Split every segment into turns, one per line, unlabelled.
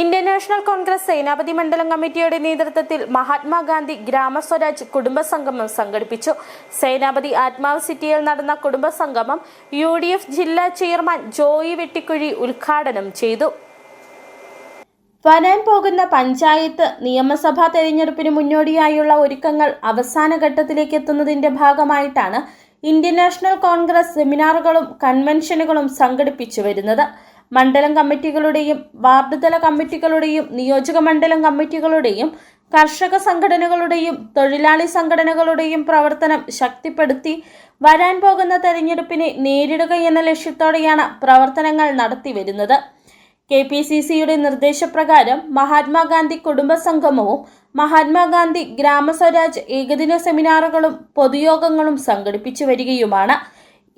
Indian national Congress സേനാപതി മണ്ഡലം കമ്മിറ്റിയുടെ നേതൃത്വത്തിൽ മഹാത്മാഗാന്ധി ഗ്രാമസ്വരാജ് കുടുംബസംഗമം സംഘടിപ്പിച്ചു. സേനാപതി ആത്മാവ് സിറ്റിയിൽ നടന്ന കുടുംബസംഗമം യു ഡി എഫ് ജില്ലാ ചെയർമാൻ ജോയി വെട്ടിക്കുഴി ഉദ്ഘാടനം ചെയ്തു. വരാൻ പോകുന്ന പഞ്ചായത്ത് നിയമസഭാ തെരഞ്ഞെടുപ്പിന് മുന്നോടിയായുള്ള ഒരുക്കങ്ങൾ അവസാന ഘട്ടത്തിലേക്ക് എത്തുന്നതിന്റെ ഭാഗമായിട്ടാണ് ഇന്ത്യൻ നാഷണൽ കോൺഗ്രസ് സെമിനാറുകളും കൺവെൻഷനുകളും സംഘടിപ്പിച്ചു വരുന്നത്. മണ്ഡലം കമ്മിറ്റികളുടെയും വാർഡ് തല കമ്മിറ്റികളുടെയും നിയോജക മണ്ഡലം കമ്മിറ്റികളുടെയും കർഷക സംഘടനകളുടെയും തൊഴിലാളി സംഘടനകളുടെയും പ്രവർത്തനം ശക്തിപ്പെടുത്തി വരാൻ പോകുന്ന തെരഞ്ഞെടുപ്പിനെ നേരിടുക എന്ന ലക്ഷ്യത്തോടെയാണ് പ്രവർത്തനങ്ങൾ നടത്തിവരുന്നത് കെ പി സി സിയുടെ നിർദ്ദേശപ്രകാരം മഹാത്മാഗാന്ധി കുടുംബ സംഗമവും മഹാത്മാഗാന്ധി ഗ്രാമസ്വരാജ് ഏകദിന സെമിനാറുകളും പൊതുയോഗങ്ങളും സംഘടിപ്പിച്ചു വരികയുമാണ്.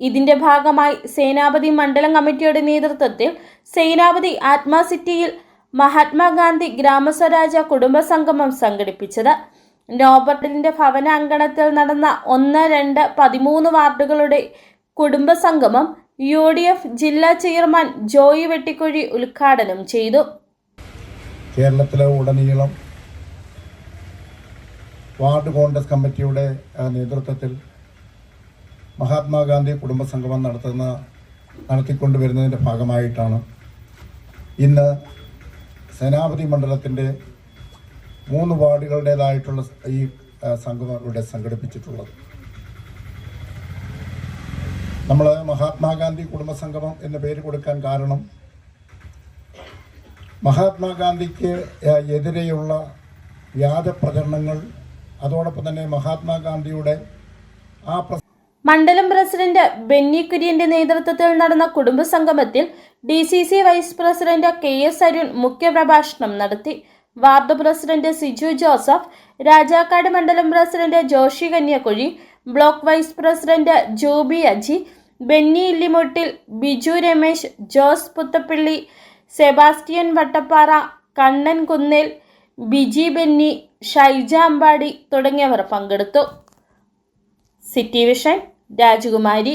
ഇതിന്റെ ഭാഗമായി സേനാപതി മണ്ഡലം കമ്മിറ്റിയുടെ നേതൃത്വത്തിൽ സേനാപതി ആത്മാ സിറ്റിയിൽ മഹാത്മാഗാന്ധി ഗ്രാമസ്വരാജ കുടുംബ സംഗമം സംഘടിപ്പിച്ചത്. നോബർട്ടിന്റെ ഭവനാങ്കണത്തിൽ നടന്ന ഒന്ന് രണ്ട് പതിമൂന്ന് വാർഡുകളുടെ കുടുംബ സംഗമം യു ഡി എഫ് ജില്ലാ ചെയർമാൻ ജോയി വെട്ടിക്കുഴി ഉദ്ഘാടനം ചെയ്തു.
കേരളത്തിലെ ഉടനീളം വാർഡ് കോൺഗ്രസ് കമ്മിറ്റിയുടെ നേതൃത്വത്തിൽ മഹാത്മാഗാന്ധി കുടുംബ സംഗമം നടത്തുന്ന നടത്തിക്കൊണ്ടുവരുന്നതിന്റെ ഭാഗമായിട്ടാണ് ഇന്ന് സേനാപതി മണ്ഡലത്തിന്റെ മൂന്ന് വാർഡുകളുടേതായിട്ടുള്ള ഈ സംഗമം ഇവിടെ സംഘടിപ്പിച്ചിട്ടുള്ളത്. നമ്മൾ മഹാത്മാഗാന്ധി കുടുംബ സംഗമം എന്ന പേര് കൊടുക്കാൻ കാരണം മഹാത്മാഗാന്ധിക്ക് എതിരെയുള്ള വ്യാജ പ്രചരണങ്ങൾ അതോടൊപ്പം തന്നെ മഹാത്മാഗാന്ധിയുടെ ആ
മണ്ഡലം പ്രസിഡന്റ് ബെന്നി കുര്യന്റെ നേതൃത്വത്തിൽ നടന്ന കുടുംബസംഗമത്തിൽ D C C vice president K S Arun മുഖ്യപ്രഭാഷണം നടത്തി. വാർഡ് പ്രസിഡന്റ് സിജു ജോസഫ് രാജാക്കാട് മണ്ഡലം president Joshi Kanyakuzhi block vice president Jubi Aji Benny Illimuttil Biju Ramesh Jose Puthappally Sebastian Vattappara Kannan Kunnel Biji Benny Shaija Ambadi തുടങ്ങിയവർ പങ്കെടുത്തു. City vision രാജകുമാരി